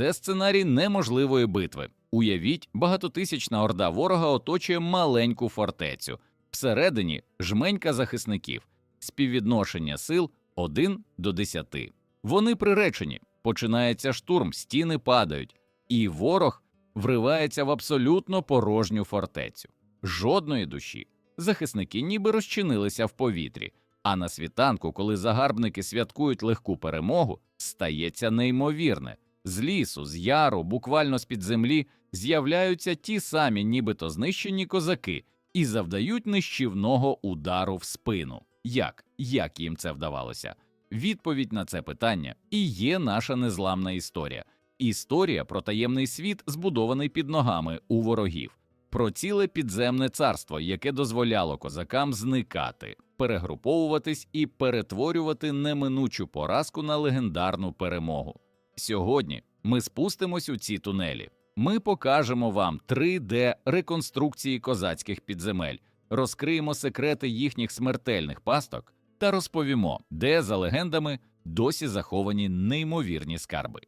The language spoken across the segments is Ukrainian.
Це сценарій неможливої битви. Уявіть, багатотисячна орда ворога оточує маленьку фортецю. Всередині жменька захисників, співвідношення сил 1 до 10. Вони приречені. Починається штурм, стіни падають, і ворог вривається в абсолютно порожню фортецю. Жодної душі. Захисники ніби розчинилися в повітрі. А на світанку, коли загарбники святкують легку перемогу, стається неймовірне. З лісу, з яру, буквально з-під землі з'являються ті самі, нібито знищені козаки, і завдають нищівного удару в спину. Як? Як їм це вдавалося? Відповідь на це питання і є наша незламна історія. Історія про таємний світ, збудований під ногами у ворогів, про ціле підземне царство, яке дозволяло козакам зникати, перегруповуватись і перетворювати неминучу поразку на легендарну перемогу. Сьогодні ми спустимось у ці тунелі. Ми покажемо вам 3D реконструкції козацьких підземель, розкриємо секрети їхніх смертельних пасток та розповімо, де за легендами досі заховані неймовірні скарби.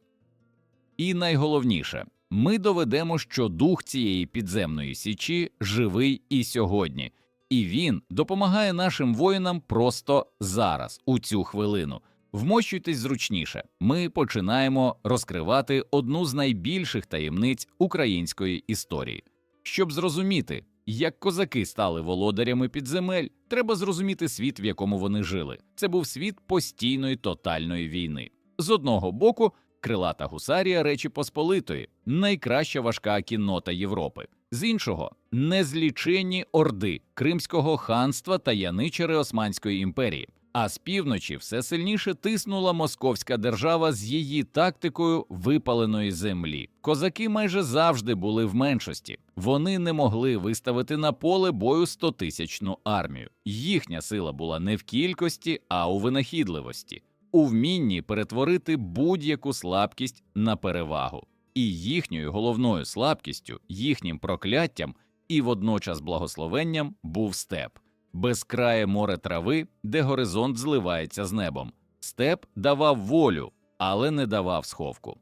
І найголовніше, ми доведемо, що дух цієї підземної січі живий і сьогодні, і він допомагає нашим воїнам просто зараз, у цю хвилину. Вмощуйтесь зручніше. Ми починаємо розкривати одну з найбільших таємниць української історії. Щоб зрозуміти, як козаки стали володарями підземель, треба зрозуміти світ, в якому вони жили. Це був світ постійної тотальної війни. З одного боку, крилата гусарія Речі Посполитої, найкраща важка кіннота Європи. З іншого незліченні орди Кримського ханства та яничари Османської імперії. А з півночі все сильніше тиснула московська держава з її тактикою випаленої землі. Козаки майже завжди були в меншості. Вони не могли виставити на поле бою стотисячну армію. Їхня сила була не в кількості, а у винахідливості, у вмінні перетворити будь-яку слабкість на перевагу. І їхньою головною слабкістю, їхнім прокляттям і водночас благословенням був степ безкрає море трави, де горизонт зливається з небом. Степ давав волю, але не давав сховку.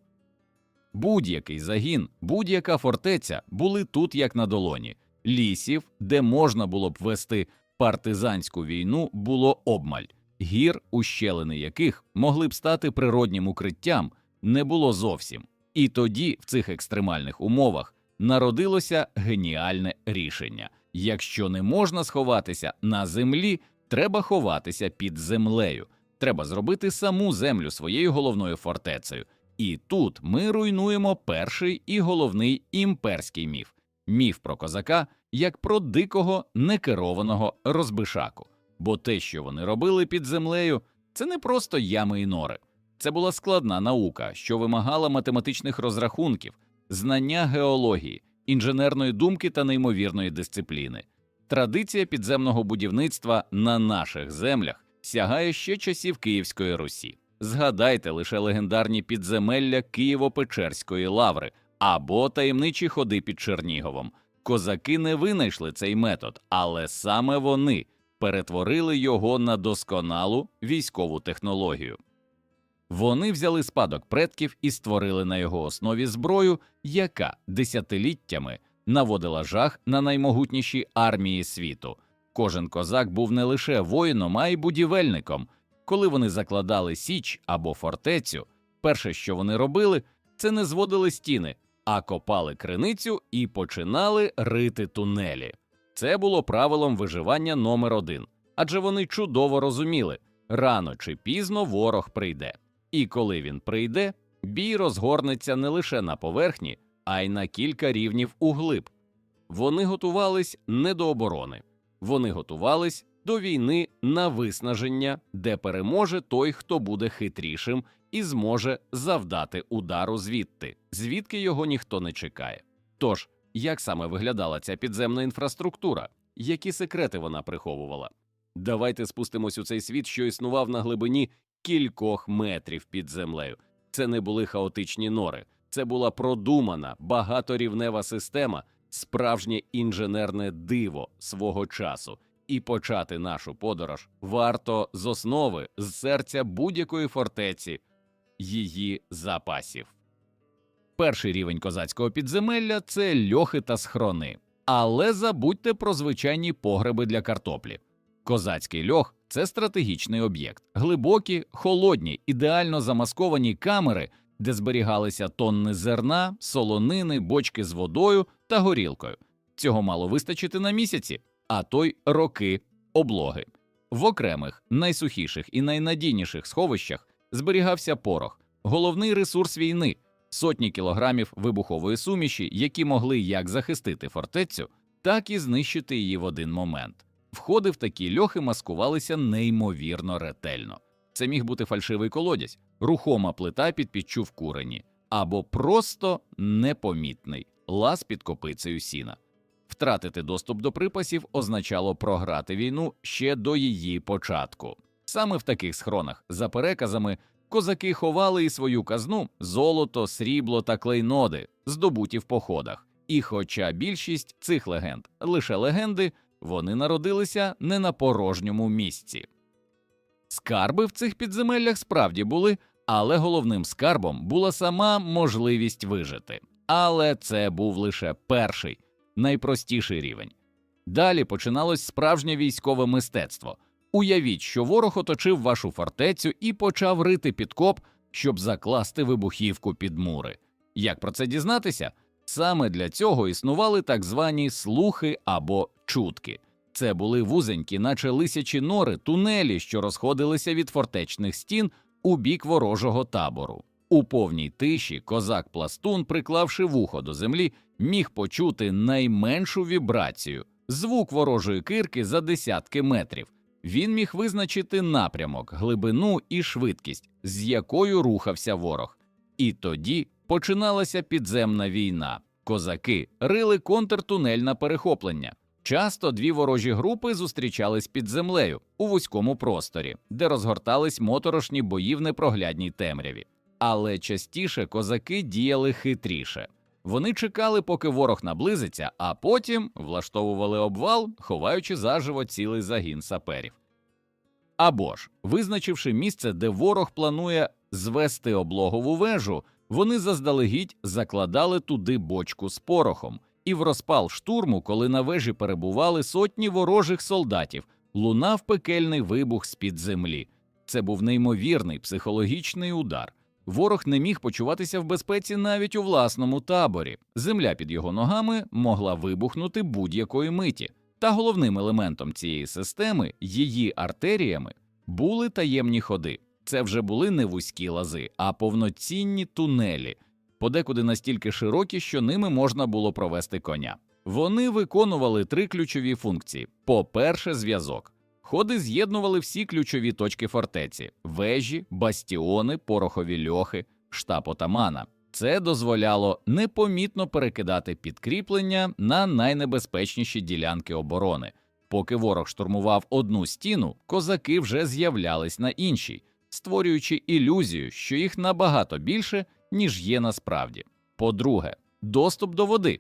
Будь-який загін, будь-яка фортеця були тут як на долоні. Лісів, де можна було б вести партизанську війну, було обмаль, гір, ущелини яких могли б стати природнім укриттям, не було зовсім. І тоді, в цих екстремальних умовах, народилося геніальне рішення. Якщо не можна сховатися на землі, треба ховатися під землею. Треба зробити саму землю своєю головною фортецею. І тут ми руйнуємо перший і головний імперський міф міф про козака як про дикого некерованого розбишаку. Бо те, що вони робили під землею, це не просто ями і нори. Це була складна наука, що вимагала математичних розрахунків, знання геології інженерної думки та неймовірної дисципліни. Традиція підземного будівництва на наших землях сягає ще часів Київської Русі. Згадайте лише легендарні підземелля Києво-Печерської лаври або таємничі ходи під Черніговом. Козаки не винайшли цей метод, але саме вони перетворили його на досконалу військову технологію. Вони взяли спадок предків і створили на його основі зброю, яка десятиліттями наводила жах на наймогутніші армії світу. Кожен козак був не лише воїном, а й будівельником. Коли вони закладали січ або фортецю, перше, що вони робили, це не зводили стіни, а копали криницю і починали рити тунелі. Це було правилом виживання номер один, адже вони чудово розуміли, рано чи пізно ворог прийде. І коли він прийде, бій розгорнеться не лише на поверхні, а й на кілька рівнів углиб. Вони готувались не до оборони, вони готувались до війни на виснаження, де переможе той, хто буде хитрішим і зможе завдати удару звідти, звідки його ніхто не чекає. Тож, як саме виглядала ця підземна інфраструктура, які секрети вона приховувала? Давайте спустимось у цей світ, що існував на глибині кількох метрів під землею. Це не були хаотичні нори, це була продумана багаторівнева система, справжнє інженерне диво свого часу. І почати нашу подорож варто з основи, з серця будь-якої фортеці, її запасів. Перший рівень козацького підземелля це льохи та схрони. Але забудьте про звичайні погреби для картоплі. Козацький льох це стратегічний об'єкт, глибокі, холодні, ідеально замасковані камери, де зберігалися тонни зерна, солонини, бочки з водою та горілкою. Цього мало вистачити на місяці, а то й роки облоги. В окремих, найсухіших і найнадійніших сховищах зберігався порох, головний ресурс війни, сотні кілограмів вибухової суміші, які могли як захистити фортецю, так і знищити її в один момент. Входи в такі льохи маскувалися неймовірно ретельно. Це міг бути фальшивий колодязь, рухома плита під підчув курені, або просто непомітний лаз під копицею сіна. Втратити доступ до припасів означало програти війну ще до її початку. Саме в таких схронах, за переказами, козаки ховали і свою казну золото, срібло та клейноди, здобуті в походах. І хоча більшість цих легенд лише легенди, вони народилися не на порожньому місці. Скарби в цих підземеллях справді були, але головним скарбом була сама можливість вижити. Але це був лише перший, найпростіший рівень. Далі починалось справжнє військове мистецтво. Уявіть, що ворог оточив вашу фортецю і почав рити підкоп, щоб закласти вибухівку під мури. Як про це дізнатися? Саме для цього існували так звані слухи або чутки. Це були вузенькі, наче лисячі нори, тунелі, що розходилися від фортечних стін у бік ворожого табору. У повній тиші козак-пластун, приклавши вухо до землі, міг почути найменшу вібрацію звук ворожої кирки за десятки метрів. Він міг визначити напрямок, глибину і швидкість, з якою рухався ворог. І тоді починалася підземна війна. Козаки рили контртунель на перехоплення. Часто дві ворожі групи зустрічались під землею у вузькому просторі, де розгортались моторошні бої в непроглядній темряві. Але частіше козаки діяли хитріше. Вони чекали, поки ворог наблизиться, а потім влаштовували обвал, ховаючи заживо цілий загін саперів. Або ж, визначивши місце, де ворог планує звести облогову вежу, вони заздалегідь закладали туди бочку з порохом, і в розпал штурму, коли на вежі перебували сотні ворожих солдатів, лунав пекельний вибух з-під землі. Це був неймовірний психологічний удар. Ворог не міг почуватися в безпеці навіть у власному таборі. Земля під його ногами могла вибухнути будь-якої миті. Та головним елементом цієї системи, її артеріями, були таємні ходи. Це вже були не вузькі лази, а повноцінні тунелі, подекуди настільки широкі, що ними можна було провести коня. Вони виконували три ключові функції: по-перше, зв'язок. Ходи з'єднували всі ключові точки фортеці: вежі, бастіони, порохові льохи, штаб отамана. Це дозволяло непомітно перекидати підкріплення на найнебезпечніші ділянки оборони. Поки ворог штурмував одну стіну, козаки вже з'являлись на іншій, створюючи ілюзію, що їх набагато більше, ніж є насправді. По-друге, доступ до води.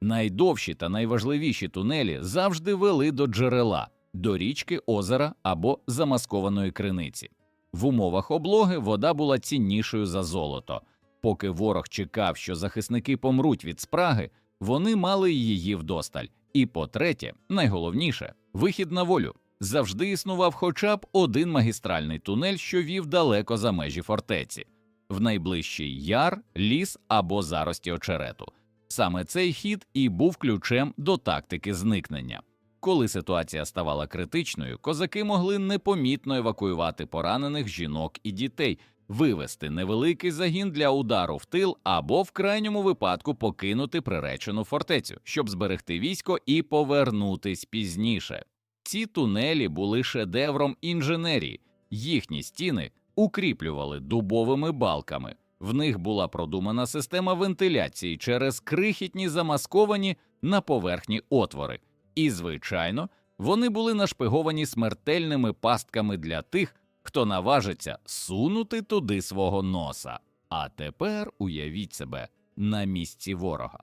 Найдовші та найважливіші тунелі завжди вели до джерела, до річки, озера або замаскованої криниці. В умовах облоги вода була ціннішою за золото. Поки ворог чекав, що захисники помруть від спраги, вони мали її вдосталь. І по-третє, найголовніше вихід на волю. Завжди існував хоча б один магістральний тунель, що вів далеко за межі фортеці, в найближчий яр, ліс або зарості очерету. Саме цей хід і був ключем до тактики зникнення. Коли ситуація ставала критичною, козаки могли непомітно евакуювати поранених жінок і дітей, вивести невеликий загін для удару в тил або в крайньому випадку покинути приречену фортецю, щоб зберегти військо і повернутись пізніше. Ці тунелі були шедевром інженерії, їхні стіни укріплювали дубовими балками. В них була продумана система вентиляції через крихітні замасковані на поверхні отвори, і, звичайно, вони були нашпиговані смертельними пастками для тих, хто наважиться сунути туди свого носа. А тепер уявіть себе на місці ворога.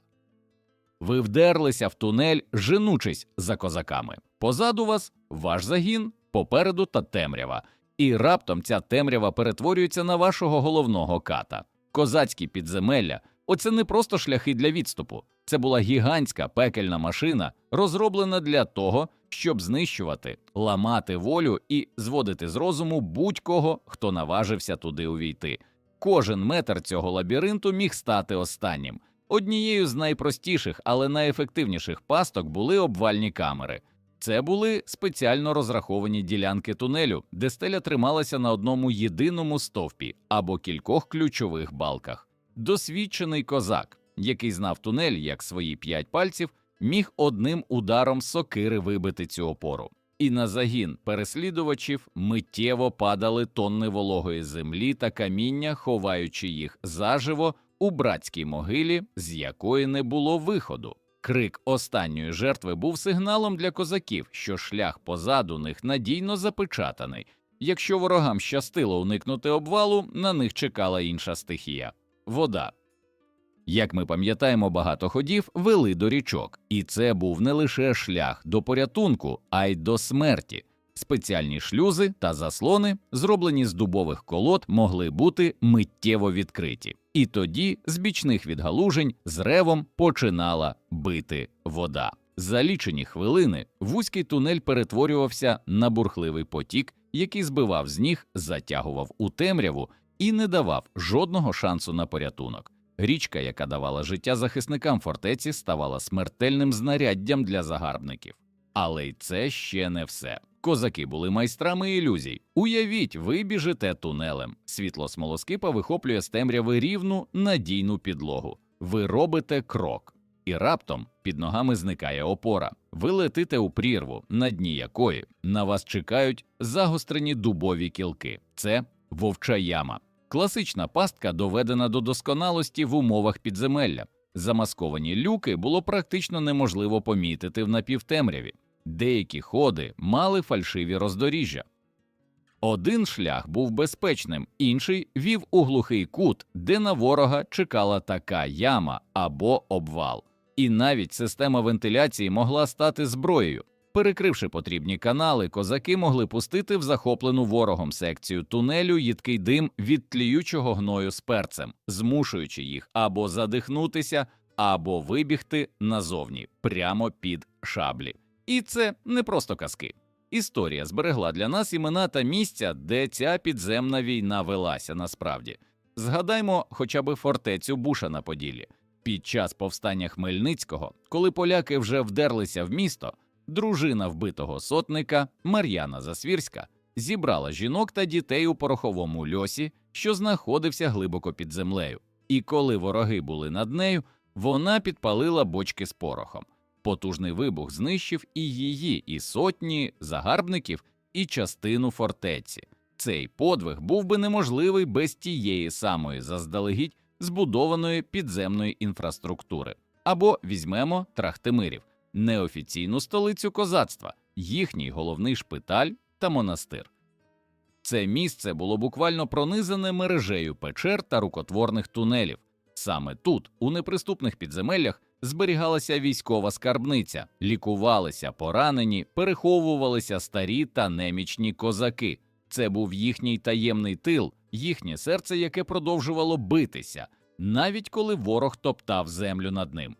Ви вдерлися в тунель, женучись за козаками. Позаду вас ваш загін, попереду та темрява, і раптом ця темрява перетворюється на вашого головного ката. Козацькі підземелля оце не просто шляхи для відступу, це була гігантська пекельна машина, розроблена для того, щоб знищувати, ламати волю і зводити з розуму будь-кого, хто наважився туди увійти. Кожен метр цього лабіринту міг стати останнім. Однією з найпростіших, але найефективніших пасток були обвальні камери. Це були спеціально розраховані ділянки тунелю, де стеля трималася на одному єдиному стовпі або кількох ключових балках. Досвідчений козак, який знав тунель як свої п'ять пальців, міг одним ударом сокири вибити цю опору. І на загін переслідувачів миттєво падали тонни вологої землі та каміння, ховаючи їх заживо у братській могилі, з якої не було виходу. Крик останньої жертви був сигналом для козаків, що шлях позаду них надійно запечатаний. Якщо ворогам щастило уникнути обвалу, на них чекала інша стихія вода. Як ми пам'ятаємо, багато ходів вели до річок, і це був не лише шлях до порятунку, а й до смерті. Спеціальні шлюзи та заслони, зроблені з дубових колод, могли бути миттєво відкриті, і тоді з бічних відгалужень з ревом починала бити вода. За лічені хвилини вузький тунель перетворювався на бурхливий потік, який збивав з ніг, затягував у темряву і не давав жодного шансу на порятунок. Річка, яка давала життя захисникам фортеці, ставала смертельним знаряддям для загарбників. Але й це ще не все. Козаки були майстрами ілюзій. Уявіть, ви біжите тунелем. Світло смолоскипа вихоплює з темряви рівну надійну підлогу. Ви робите крок, і раптом під ногами зникає опора. Ви летите у прірву, на дні якої на вас чекають загострені дубові кілки. Це вовча яма. Класична пастка доведена до досконалості в умовах підземелля. Замасковані люки було практично неможливо помітити в напівтемряві. Деякі ходи мали фальшиві роздоріжжя. Один шлях був безпечним, інший вів у глухий кут, де на ворога чекала така яма або обвал. І навіть система вентиляції могла стати зброєю. Перекривши потрібні канали, козаки могли пустити в захоплену ворогом секцію тунелю їдкий дим від тліючого гною з перцем, змушуючи їх або задихнутися, або вибігти назовні, прямо під шаблі. І це не просто казки. Історія зберегла для нас імена та місця, де ця підземна війна велася насправді. Згадаймо хоча б фортецю Буша на Поділлі. Під час повстання Хмельницького, коли поляки вже вдерлися в місто, дружина вбитого сотника Мар'яна Засвірська зібрала жінок та дітей у пороховому льосі, що знаходився глибоко під землею. І коли вороги були над нею, вона підпалила бочки з порохом. Потужний вибух знищив і її, і сотні загарбників, і частину фортеці. Цей подвиг був би неможливий без тієї самої заздалегідь збудованої підземної інфраструктури. Або візьмемо Трахтимирів, неофіційну столицю козацтва, їхній головний шпиталь та монастир. Це місце було буквально пронизане мережею печер та рукотворних тунелів. Саме тут, у неприступних підземеллях, зберігалася військова скарбниця, лікувалися поранені, переховувалися старі та немічні козаки. Це був їхній таємний тил, їхнє серце, яке продовжувало битися, навіть коли ворог топтав землю над ним.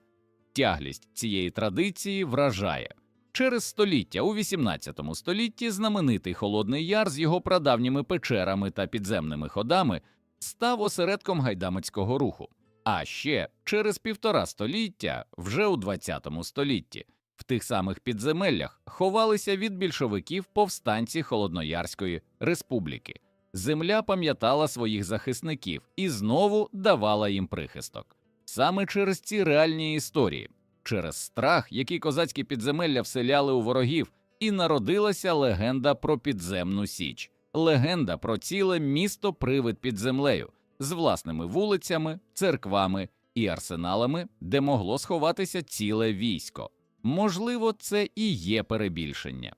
Тяглість цієї традиції вражає. Через століття у XVIII столітті знаменитий Холодний Яр з його прадавніми печерами та підземними ходами став осередком гайдамацького руху. А ще через півтора століття, вже у ХХ столітті, в тих самих підземеллях ховалися від більшовиків повстанці Холодноярської республіки. Земля пам'ятала своїх захисників і знову давала їм прихисток. Саме через ці реальні історії, через страх, який козацькі підземелля вселяли у ворогів, і народилася легенда про підземну січ, легенда про ціле місто привид під землею з власними вулицями, церквами і арсеналами, де могло сховатися ціле військо. Можливо, це і є перебільшення.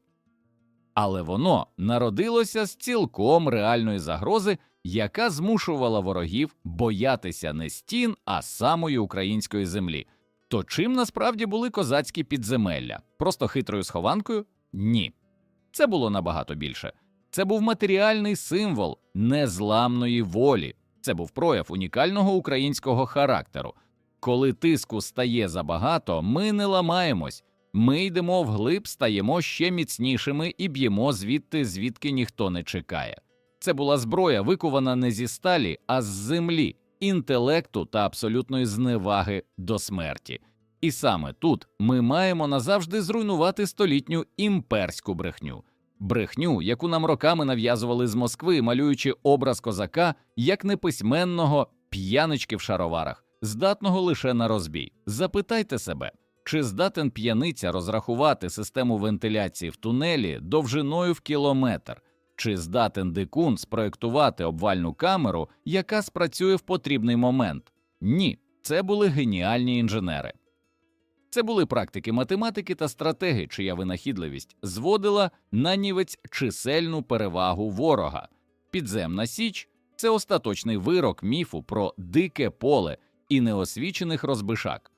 Але воно народилося з цілком реальної загрози, яка змушувала ворогів боятися не стін, а самої української землі. То чим насправді були козацькі підземелля? Просто хитрою схованкою? Ні. Це було набагато більше. Це був матеріальний символ незламної волі, Це був прояв унікального українського характеру. Коли тиску стає забагато, ми не ламаємось. Ми йдемо вглиб, стаємо ще міцнішими і б'ємо звідти, звідки ніхто не чекає. Це була зброя, викувана не зі сталі, а з землі, інтелекту та абсолютної зневаги до смерті. І саме тут ми маємо назавжди зруйнувати столітню імперську брехню, брехню, яку нам роками нав'язували з Москви, малюючи образ козака як неписьменного п'янички в шароварах, здатного лише на розбій. Запитайте себе, чи здатен п'яниця розрахувати систему вентиляції в тунелі довжиною в кілометр? Чи здатен дикун спроектувати обвальну камеру, яка спрацює в потрібний момент? Ні, це були геніальні інженери. Це були практики математики та стратеги, чия винахідливість зводила на нівець чисельну перевагу ворога. Підземна січ це остаточний вирок міфу про дике поле і неосвічених розбишак.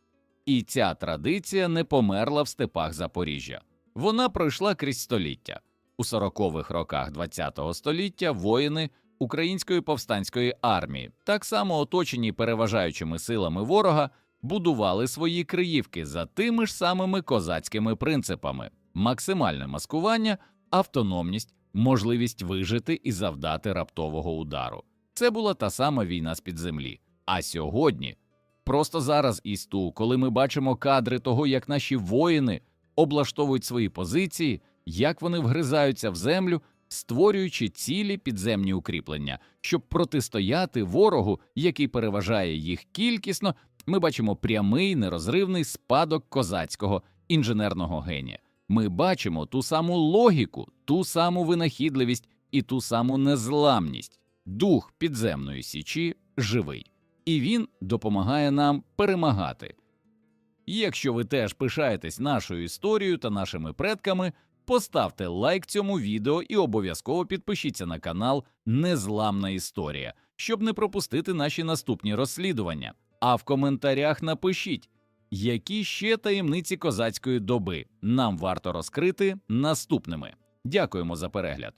І ця традиція не померла в степах Запоріжжя. Вона пройшла крізь століття. У 40-х роках ХХ століття воїни Української повстанської армії, так само оточені переважаючими силами ворога, будували свої криївки за тими ж самими козацькими принципами: максимальне маскування, автономність, можливість вижити і завдати раптового удару. Це була та сама війна з під землі. А сьогодні, просто зараз із ту, коли ми бачимо кадри того, як наші воїни облаштовують свої позиції, як вони вгризаються в землю, створюючи цілі підземні укріплення, щоб протистояти ворогу, який переважає їх кількісно, ми бачимо прямий нерозривний спадок козацького інженерного генія. Ми бачимо ту саму логіку, ту саму винахідливість і ту саму незламність. Дух підземної січі живий, і він допомагає нам перемагати. Якщо ви теж пишаєтесь нашою історією та нашими предками, поставте лайк цьому відео і обов'язково підпишіться на канал Незламна Історія, щоб не пропустити наші наступні розслідування. А в коментарях напишіть, які ще таємниці козацької доби нам варто розкрити наступними. Дякуємо за перегляд.